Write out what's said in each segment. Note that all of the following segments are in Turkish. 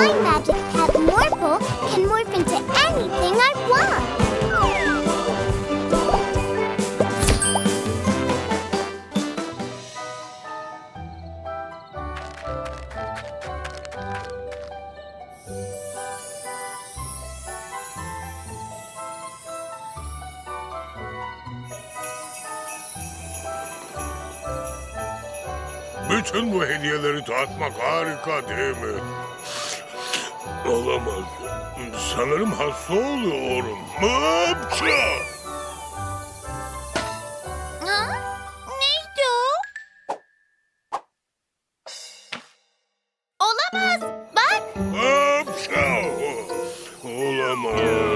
My magic pet Morphle can morph into anything I want. Bütün bu hediyeleri dağıtmak harika değil mi? Olamaz. Sanırım hasta oluyorum. Hapşa! Ha? Neydi o? Olamaz. Bak. Hapşa! Olamaz.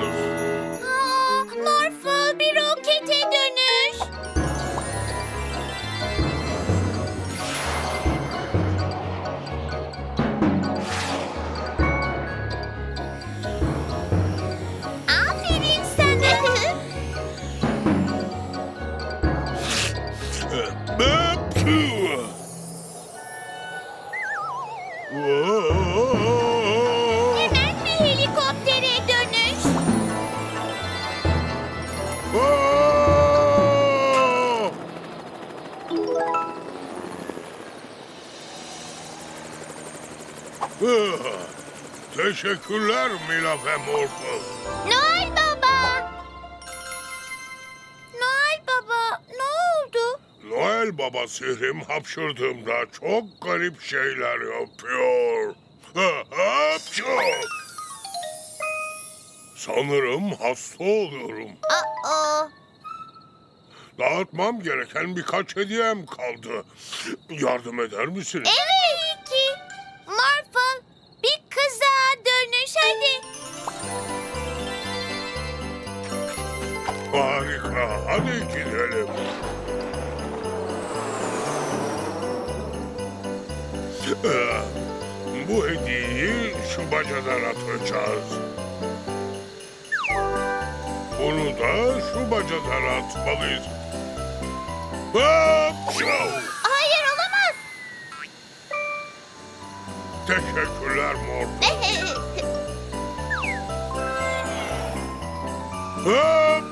Teşekkürler Mila ve Morphle. Noel Baba. Noel Baba ne oldu? Noel Baba sihrim hapşırdığımda çok garip şeyler yapıyor. Hapşu! Sanırım hasta oluyorum. Aa, Dağıtmam gereken birkaç hediyem kaldı. Yardım eder misiniz? evet Harika. Hadi gidelim. Ee, bu hediyeyi şu bacadan atacağız. Bunu da şu bacadan atmalıyız. Hapşu! Hayır olamaz. Teşekkürler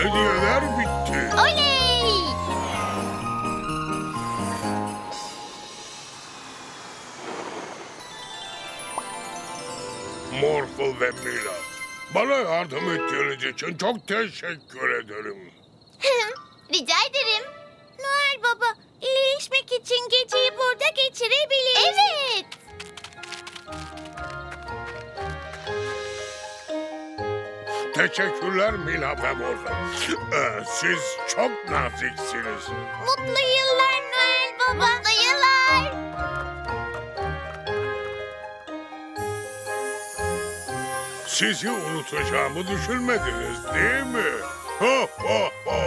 Hediyeler bitti. Oley! Morphle ve Mila. Bana yardım ettiğiniz için çok teşekkür ederim. Rica ederim. Noel Baba, iyileşmek için geceyi burada geçirebiliriz. Evet. Teşekkürler Mila ve Morphle. Ee, siz çok naziksiniz. Mutlu yıllar Noel Baba. Mutlu yıllar. Sizi unutacağımı düşünmediniz değil mi? Ho ho ho!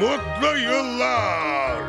Mutlu yıllar!